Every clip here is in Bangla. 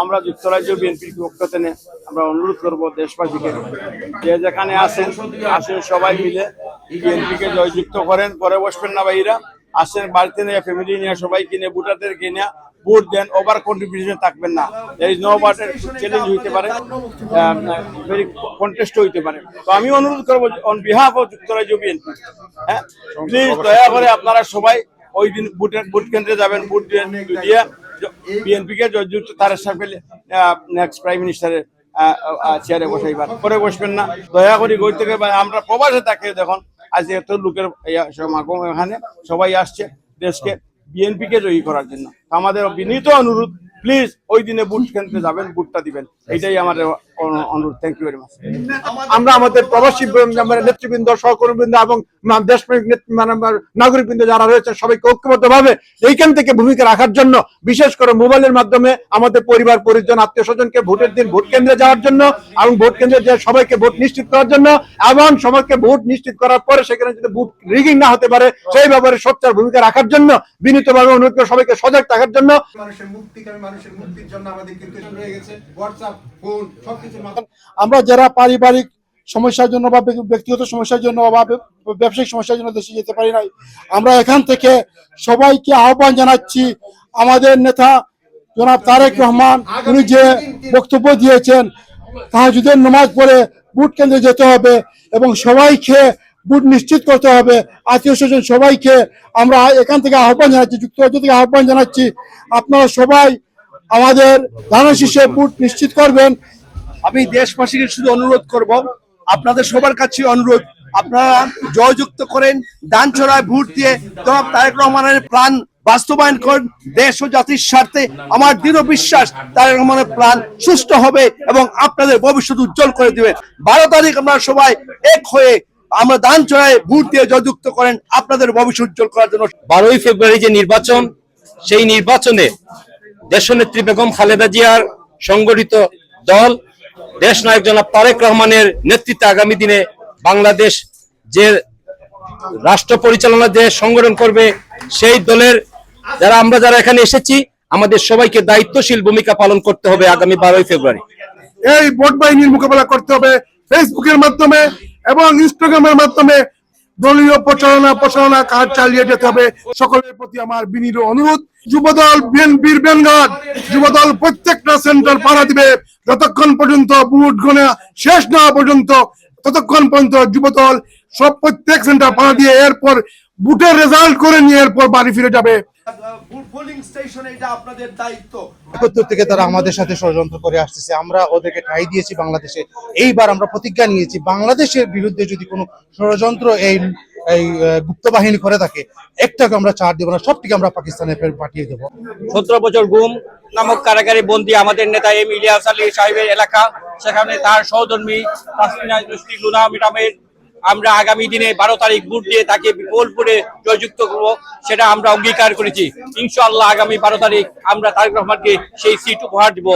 আমরা যুক্তরাজ্য বিএনপির পক্ষ থেকে আমরা অনুরোধ করব দেশবাসীকে, যে যেখানে আসেন আসেন সবাই মিলে বিএনপিকে জয়যুক্ত করেন পরে বসবেন না ভাইরা, আসেন বাড়িতে নিয়ে ফ্যামিলি নিয়ে সবাই কিনে, ভোটারদের কিনে, ভোট দেন ওভার কন্ট্রিবিউশন থাকবেন না। এই নো বাটের চ্যালেঞ্জ হইতে পারে ভেরি কন্টেস্ট হইতে পারে। তো আমি অনুরোধ করব অন বিহাফ অফ যুক্তরাজ্য বিএনপি হ্যাঁ প্লিজ দয়া করে আপনারা সবাই ওই দিন ভোটের ভোট কেন্দ্রে যাবেন ভোট দিয়ে দিয়ে বিএনপি কে জয়যুক্ত তারের সাথে নেক্সট প্রাইম মিনিস্টারের চেয়ারে বসাইবার পরে বসবেন না। দয়া করে গই থেকে আমরা প্রবাসে থাকি দেখুন, আজ এত লোকের সমাগম এখানে, সবাই আসছে দেশকে বিএনপি কে জয়ী করার জন্য। আমাদের বিনীত অনুরোধ প্লিজ ওই দিনে বুট কেন্দ্রে যাবেন বুটটা দিবেন। এটাই আমাদের অনুরোধ থ্যাংক ইউ ভেরি মাচ আমরা আমাদের প্রবাসী নেতৃবৃন্দ সহকর্মীবৃন্দ এবং দেশপ্রেমিক মানে নাগরিকবৃন্দ যারা রয়েছে সবাইকে ঐক্যবদ্ধ ভাবে এইখান থেকে ভূমিকা রাখার জন্য বিশেষ করে মোবাইলের মাধ্যমে আমাদের পরিবার পরিজন আত্মীয় স্বজনকে ভোটের দিন ভোট কেন্দ্রে যাওয়ার জন্য এবং ভোট কেন্দ্রে যে সবাইকে ভোট নিশ্চিত করার জন্য এবং সবাইকে ভোট নিশ্চিত করার পরে সেখানে যদি ভোট রিগিং না হতে পারে সেই ব্যাপারে সোচ্চার ভূমিকা রাখার জন্য বিনীতভাবে অনুরোধ করে সবাইকে সজাগ থাকার জন্য। মানুষের মুক্তিকামী মানুষের মুক্তির জন্য আমাদের কিন্তু হয়ে গেছে হোয়াটসঅ্যাপ ফোন মাধ্যমে আমরা যারা পারিবারিক সমস্যার জন্য বা ব্যক্তিগত সমস্যার জন্য বা ব্যবসায়িক সমস্যার জন্য দেশে যেতে পারি নাই, আমরা এখান থেকে সবাইকে আহ্বান জানাচ্ছি, আমাদের নেতা জনাব তারেক রহমান, উনি যে বক্তব্য দিয়েছেন, তাহাজুদের নামাজ পড়ে বুট কেন্দ্রে যেতে হবে এবং সবাইকে বুট নিশ্চিত করতে হবে। আত্মীয় স্বজন সবাইকে আমরা এখান থেকে আহ্বান জানাচ্ছি, যুক্তরাজ্য থেকে আহ্বান জানাচ্ছি, আপনারা সবাই আমাদের ধানের শীর্ষে বুট নিশ্চিত করবেন। আমি দেশবাসীকে শুধু অনুরোধ করব, আপনাদের সবার কাছে অনুরোধ, আপনারা জয়যুক্ত করেন, দান ছড়ায় ভোট দিয়ে জনাব তারেক রহমানের প্ল্যান বাস্তবায়ন করেন, দেশ ও জাতির স্বার্থে আমার দৃঢ় বিশ্বাস, তারেক রহমানের প্ল্যান সুস্থ হবে এবং আপনাদের ভবিষ্যৎ উজ্জ্বল করে দিবে। বারো তারিখ আমরা সবাই এক হয়ে আমরা দান ছড়ায় ভোট দিয়ে জয়যুক্ত করেন, আপনাদের ভবিষ্যৎ উজ্জ্বল করার জন্য। বারোই ফেব্রুয়ারি যে নির্বাচন, সেই নির্বাচনে দেশনেত্রী বেগম খালেদা জিয়ার সংগঠিত দল দেশ নায়ক জনাব তারেক রহমানের নেতৃত্বে আগামী দিনে বাংলাদেশ যে রাষ্ট্র পরিচালনা যে সংগঠন করবে, সেই দলের যারা আমরা যারা এখানে এসেছি, আমাদের সবাইকে দায়িত্বশীল ভূমিকা পালন করতে হবে আগামী বারোই ফেব্রুয়ারি। এই ভোট বাহিনীর মোকাবেলা করতে হবে ফেসবুকের মাধ্যমে এবং ইনস্টাগ্রামের মাধ্যমে। দলীয় প্রচারণা প্রচারণা কাজ চালিয়ে যেতে হবে। সকলের প্রতি আমার বিনীত অনুরোধ, যুবদল বিএনপির ব্যানগার্ড যুবদল প্রত্যেকটা সেন্টার পাড়া দিবে। যতক্ষণ পর্যন্ত বুট গণে শেষ না পর্যন্ত, ততক্ষণ পর্যন্ত যুবদল সব প্রত্যেক সেন্টার পাড়া দিয়ে এরপর বুটের রেজাল্ট করে নিয়ে এরপর বাড়ি ফিরে যাবে। পোলিং স্টেশনে এটা আপনাদের দায়িত্ব। একাত্তর থেকে তারা আমাদের সাথে ষড়যন্ত্র করে আসতেছে। আমরা ওদেরকে ঠাই দিয়েছি বাংলাদেশে। এইবার আমরা প্রতিজ্ঞা নিয়েছি বাংলাদেশের বিরুদ্ধে যদি কোনো ষড়যন্ত্র এই এই গুপ্ত বাহিনী করে থাকে একটাকে আমরা ছাড় দেবো না সবটিকে আমরা পাকিস্তানে ফের পাঠিয়ে দেবো। সতেরো বছর গুম নামক কারাগারে বন্দী আমাদের নেতা এম ইলিয়াস আলী সাহেবের এলাকা। সেখানে তার সহধর্মী তাসমিনা লুনা মিটামের আমরা আগামী দিনে বারো তারিখ ভোট দিয়ে তাকে বিপুলপুরে জয়যুক্ত করব, সেটা আমরা অঙ্গীকার করেছি। ইনশাআল্লাহ আগামী বারো তারিখ আমরা তারেক রহমানকে সেই সিট উপহার দিব।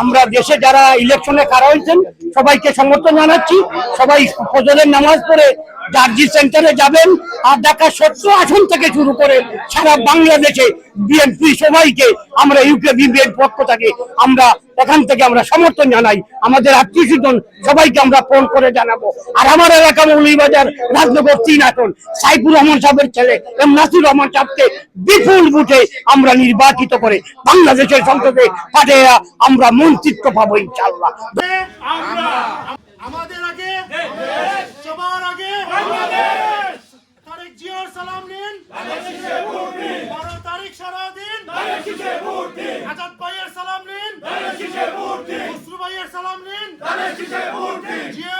আমরা দেশে যারা ইলেকশনে কারা হয়েছেন, সবাইকে সমর্থন জানাচ্ছি। সবাই ফজরের নামাজ পড়ে জার্জি সেন্টারে যাবেন আর ঢাকা সত্য আসন থেকে শুরু করে সারা বাংলাদেশে বিএনপি সবাইকে আমরা ইউকে বিএনপির পক্ষ থেকে আমরা এখান থেকে আমরা সমর্থন জানাই। আমাদের আত্মীয় স্বজন সবাইকে আমরা ফোন করে জানাব। আর আমার এলাকা মৌলিবাজার রাজনগর তিন আসন সাইফুর রহমান সাহেবের ছেলে এম নাসির রহমান সাহেবকে বিপুল বুটে আমরা নির্বাচিত করে বাংলাদেশের সংসদে পাঠিয়ে আমরা মন্ত্রিত্ব পাবো ইনশাল্লাহ আমাদের আগে সবার আগে তারেক জিয়ার সালাম নিন। বারো তারিখ আজাদ ভাইয়ের সালাম নিন মুসরু ভাইয়ের সালাম নিন জিয়া শরীফ